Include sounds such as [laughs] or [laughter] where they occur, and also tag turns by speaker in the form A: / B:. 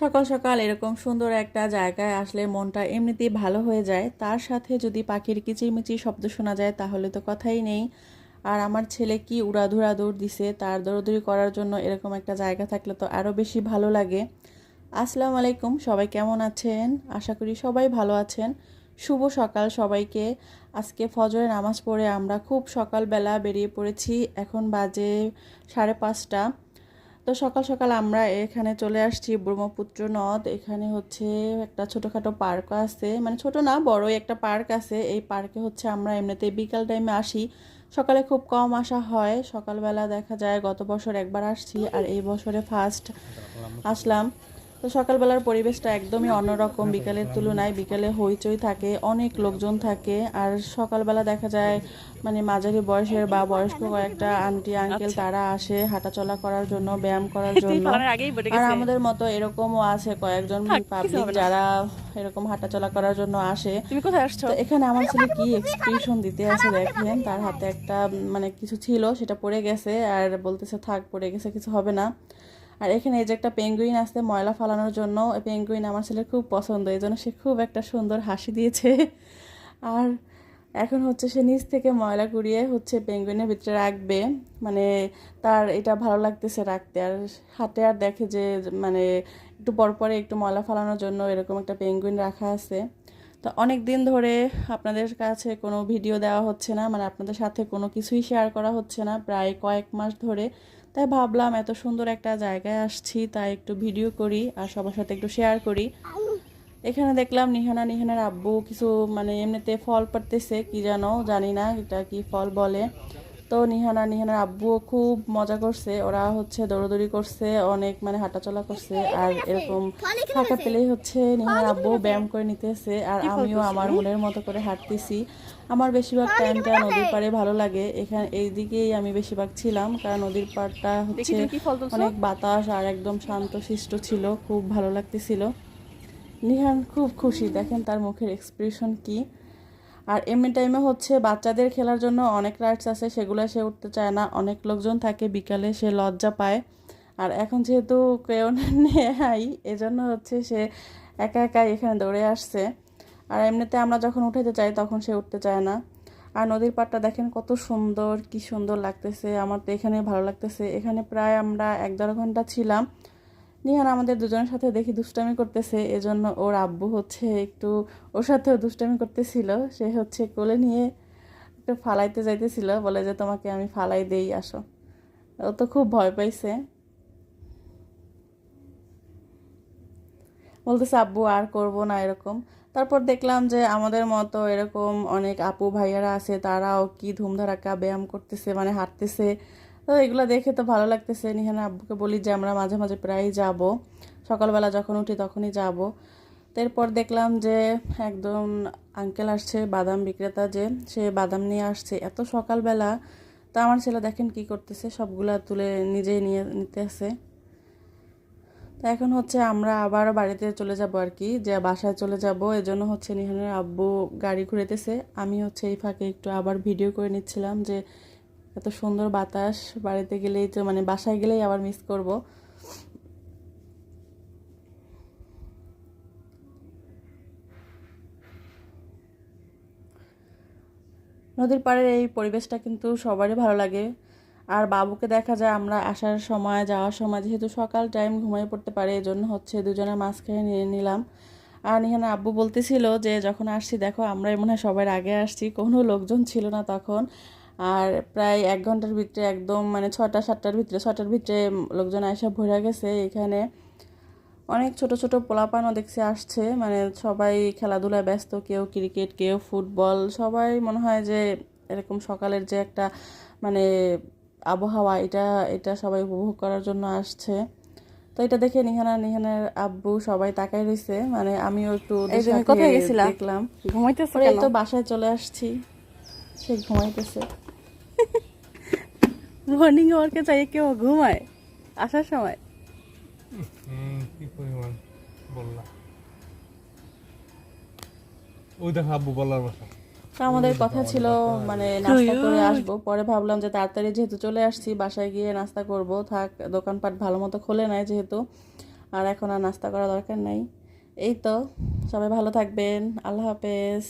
A: সকাল সকাল এরকম সুন্দর একটা জায়গায় আসলে মনটা এমনিতেই ভালো হয়ে যায়। তার সাথে যদি পাখির কিচিরমিচির শব্দ শোনা যায়, তাহলে তো কথাই নেই। আর আমার ছেলে কি উড়াধুরা দৌড় দিছে, তার দৌড়দৌড়ি করার জন্য এরকম একটা জায়গা থাকলে তো আরও বেশি ভালো লাগে। আসসালামু আলাইকুম, সবাই কেমন আছেন? আশা করি সবাই ভালো আছেন। শুভ সকাল সবাইকে। আজকে ফজরে নামাজ পড়ে আমরা খুব সকালবেলা বেরিয়ে পড়েছি। এখন বাজে সাড়ে পাঁচটা। তো সকাল সকাল আমরা এখানে চলে আসছি ব্রহ্মপুত্র নদ। এখানে হচ্ছে একটা ছোটোখাটো পার্ক আছে। মানে ছোট না, বড়ই একটা পার্ক আছে। এই পার্কে হচ্ছে আমরা এমনিতে বিকাল টাইমে আসি। সকালে খুব কম আসা হয়। সকালবেলা দেখা যায় গত বছর একবার আসছি আর এই বছরে ফার্স্ট আসলাম। তো সকালবেলার পরিবেশটা একদমই অন্যরকম। বিকালের তুলনায় বিকালে হইচই থাকে অনেক লোকজন থাকে। আর সকালবেলা দেখা যায় মানে মাঝারি বয়সের বা বয়স্ক কয়েকটা আন্টি আঙ্কেল তারা আসে হাঁটাচলা করার জন্য ব্যায়াম করার জন্য। আর আমাদের মতো এরকমও আছে কয়েকজন পাবলিক যারা এরকম হাঁটাচলা করার জন্য আসে।
B: তুমি কোথায় আসছো?
A: এখানে আমার ছেলে কি এক্সপ্রেশন দিতে আছে দেখেন। তার হাতে একটা মানে কিছু ছিল সেটা পড়ে গেছে। আর বলতেছে থাক পড়ে গেছে কিছু হবে না। আর এখানে এই যে একটা পেঙ্গুইন আসছে ময়লা ফালানোর জন্য পেঙ্গুইন আমার ছেলের খুব পছন্দ, এই জন্য সে খুব একটা সুন্দর হাসি দিয়েছে। আর এখন হচ্ছে সে নিচ থেকে ময়লা কুড়িয়ে হচ্ছে পেঙ্গুইনের ভিতরে রাখবে মানে তার এটা ভালো লাগতেছে রাখতে। আর হাতে আর দেখে যে মানে একটু পর পরে একটু ময়লা ফালানোর জন্য এরকম একটা পেঙ্গুইন রাখা আছে। তো অনেক দিন ধরে আপনাদের কাছে কোনো ভিডিও দেওয়া হচ্ছে না মানে আপনাদের সাথে কোনো কিছুই শেয়ার করা হচ্ছে না, প্রায় কয়েক মাস ধরে তাই ভাবলাম এত সুন্দর একটা জায়গায় আসছি, তাই একটু ভিডিও করি আর সবার সাথে একটু শেয়ার করি। এখানে দেখলাম নিহানা, নিহানার আব্বু কিছু মানে এমনিতে ফল পারতেছে কি জানো? জানি না এটা কি ফল বলে। তো নিহানা নিহানার আব্বুও খুব মজা করছে। ওরা হচ্ছে দৌড়দৌড়ি করছে অনেক মানে হাঁটাচলা করছে। আর এরকম ফাঁকা পেলেই হচ্ছে নিহানার আব্বু ব্যায়াম করে নিতেছে। আর আমিও আমার মনের মতো করে হাঁটতেছি। আমার বেশিরভাগ টাইমটা নদীর পাড়ে ভালো লাগে। এখানে এই দিকেই আমি বেশিরভাগ ছিলাম। কারণ নদীর পাড়টা হচ্ছে? অনেক বাতাস আর একদম শান্ত শিষ্ট ছিল। খুব ভালো লাগতেছিল। নিহান খুব খুশি। দেখেন তার মুখের এক্সপ্রেশন কি। আর এমনি টাইমে হচ্ছে বাচ্চাদের খেলার জন্য অনেক রাইডস আছে, সেগুলো সে উঠতে চায় না। অনেক লোকজন থাকে, বিকালে সে লজ্জা পায়। আর এখন যেহেতু কেউ [laughs] নেই, এজন্য হচ্ছে সে একা একা এখানে দৌড়ে আসছে। আর এমনিতে আমরা যখন উঠাতে চাই, তখন সে উঠতে চায় না। আর নদীর পাড়টা দেখেন কত সুন্দর, কি সুন্দর লাগতেছে। আমার তো এখানে ভালো লাগতেছে। এখানে প্রায় আমরা এক দেড় ঘণ্টা ছিলাম। নিহান আমাদের দুজনের সাথে দেখি দুষ্টামি করতেছে, এজন্য ওর আব্বু হচ্ছে একটু ওর সাথেও দুষ্টামি করতেছিল। সে হচ্ছে কোলে নিয়ে একটু ফালাইতে যাইতেছিল, বলে যে, তোমাকে আমি ফালাই দেই, আসো। ও তো খুব ভয় পাইছে। বলতেছে, আব্বু, আর করব না এরকম। তারপর দেখলাম যে, আমাদের মতো এরকম অনেক আপু ভাইয়ারা আছে, তারাও কি ধুমধারাক্কা ব্যায়াম করতেছে মানে হাঁটতেছে। তো এগুলো দেখে তো ভালো লাগতেছে। নিহানা আব্বুকে বলি যে, আমরা মাঝে মাঝে প্রায়ই যাব। সকালবেলা যখন উঠি তখনই যাব। এরপর দেখলাম যে, একদম আঙ্কেল আসছে, বাদাম বিক্রেতা যে, সে বাদাম নিয়ে আসছে। এত সকালবেলা। তা আমার ছেলে দেখেন কি করতেছে? সবগুলা তুলে নিজেই নিয়ে নিতে আছে তো এখন হচ্ছে আমরা আবার বাড়িতে চলে যাব আর কি, যে বাসায় চলে যাব। এজন্য হচ্ছে নিহানের আব্বু গাড়ি ঘুরেতেছে। আমি হচ্ছে এই ফাঁকে একটু আবার ভিডিও করে নিচ্ছিলাম যে এত সুন্দর বাতাস, বাড়িতে গেলেই তো মানে বাসায় গেলেই আবার মিস করব। নদীর পাড়ের এই পরিবেশটা কিন্তু সবারই ভালো লাগে। আর বাবুকে দেখা যায়, আমরা আসার সময়, যাওয়ার সময়, যেহেতু সকাল টাইম ঘুমিয়ে পড়তে পারে এই জন্য হচ্ছে দুজনের মাঝখানে নিয়ে নিলাম। আর এখানে আব্বু বলতেছিল যে, যখন আসছি, দেখো আমরা মনে হয় সবার আগে আসছি। কোনো লোকজন ছিল না তখন। আর প্রায় এক ঘণ্টার ভিতরে একদম মানে ছটা সাতটার ভিতরে ছটার ভিতরে লোকজন আসা ভরে গেছে। এখানে অনেক ছোট ছোট পোলাপানও দেখছি আসছে। মানে সবাই খেলাধুলায় ব্যস্ত কেউ ক্রিকেট কেউ ফুটবল। সবাই মনে হয় যে এরকম সকালের যে একটা মানে আবহাওয়া এটা এটা সবাই উপভোগ করার জন্য আসছে। তো এটা দেখে নিহানা নিহানের আব্বু সবাই তাকাই রয়েছে মানে আমিও একটু ওদের
B: এই যে কোথায় গেছিলা?
A: দেখলাম।
B: ঘুমাইতেছো
A: তো বাসায় চলে আসছি। সে ঘুমাইতেছে।
B: মর্নিং ওয়ার্কে চাই কেউ ঘুমায় আসার সময়?
C: কি পরিমাণ বললা? ওই দেখো আব্বু বলার বাসা
A: আমাদের কথা ছিল মানে নাস্তা করে আসব পরে ভাবলাম যে তাড়াতাড়ি যেহেতু চলে আসছি বাসায় গিয়ে নাস্তা করব। থাক দোকানপাট ভালো মতো খোলে নাই যেহেতু আর এখন আর নাস্তা করা দরকার নাই। এই তো সবাই ভালো থাকবেন আল্লাহ হাফেজ।